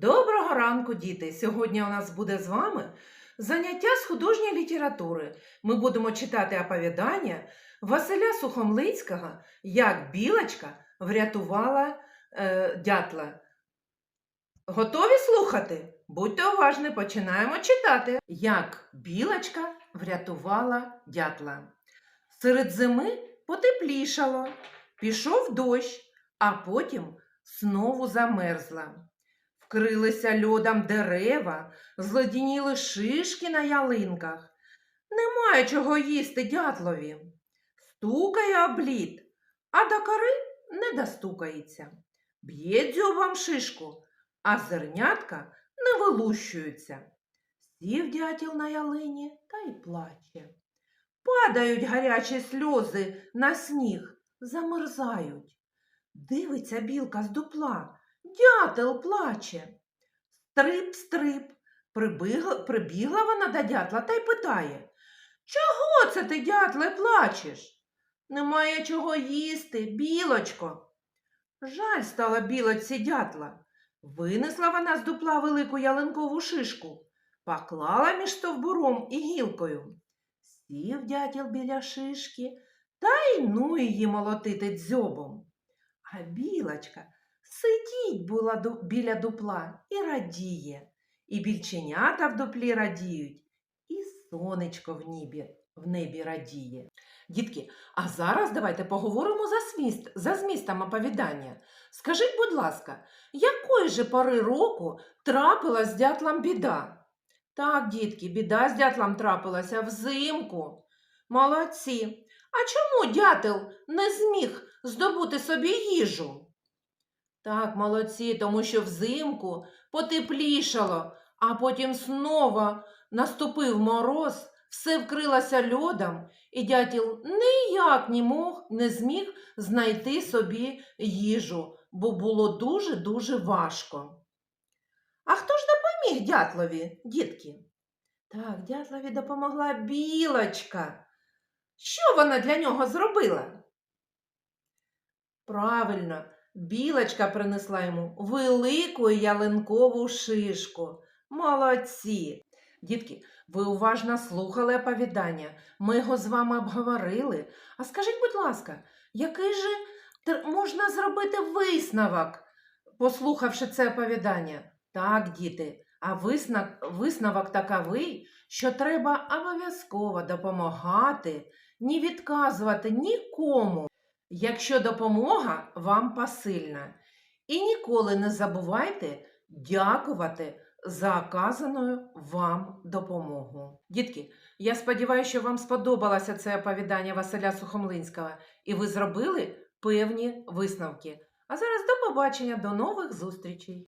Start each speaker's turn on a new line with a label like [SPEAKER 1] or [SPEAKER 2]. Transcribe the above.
[SPEAKER 1] Доброго ранку, діти! Сьогодні у нас буде з вами заняття з художньої літератури. Ми будемо читати оповідання Василя Сухомлинського Як білочка врятувала е, дятла. Готові слухати? Будьте уважні, починаємо читати. Як білочка врятувала дятла. Серед зими потеплішало, пішов дощ, а потім знову замерзла. Вкрилися льодом дерева, злодініли шишки на ялинках. Немає чого їсти дятлові. Стукає облід, а до кори не достукається. Б'є дзьобом шишку, а зернятка не вилущуються. Сів дятел на ялині та й плаче. Падають гарячі сльози на сніг, замерзають. Дивиться білка з дупла. Дятел плаче. Стрип, стрип. Прибігла, прибігла вона до дятла та й питає. Чого це ти, дятле, плачеш? Немає чого їсти, білочко. Жаль стала білочці дятла. Винесла вона з дупла велику ялинкову шишку, поклала між стовбуром і гілкою. Сів дятел біля шишки та й ну її молотити дзьобом. А білочка Сидіть була ду- біля дупла і радіє, і більченята в дуплі радіють, і сонечко в небі, в небі радіє. Дітки, а зараз давайте поговоримо за, зміст, за змістом оповідання. Скажіть, будь ласка, якої же пори року трапилась з дятлом біда? Так, дітки, біда з дятлом трапилася взимку. Молодці. А чому дятел не зміг здобути собі їжу? Так, молодці, тому що взимку потеплішало, а потім знову наступив мороз, все вкрилося льодом, і дятел ніяк не мог, не зміг знайти собі їжу, бо було дуже-дуже важко. А хто ж допоміг дятлові, дітки? Так, дятлові допомогла білочка. Що вона для нього зробила? Правильно, Білочка принесла йому велику ялинкову шишку. Молодці! Дітки, ви уважно слухали оповідання. Ми його з вами обговорили. А скажіть, будь ласка, який же можна зробити висновок, послухавши це оповідання? Так, діти, а висновок, висновок таковий, що треба обов'язково допомагати, не відказувати нікому якщо допомога вам посильна. І ніколи не забувайте дякувати за оказану вам допомогу. Дітки, я сподіваюся, що вам сподобалося це оповідання Василя Сухомлинського, і ви зробили певні висновки. А зараз до побачення, до нових зустрічей!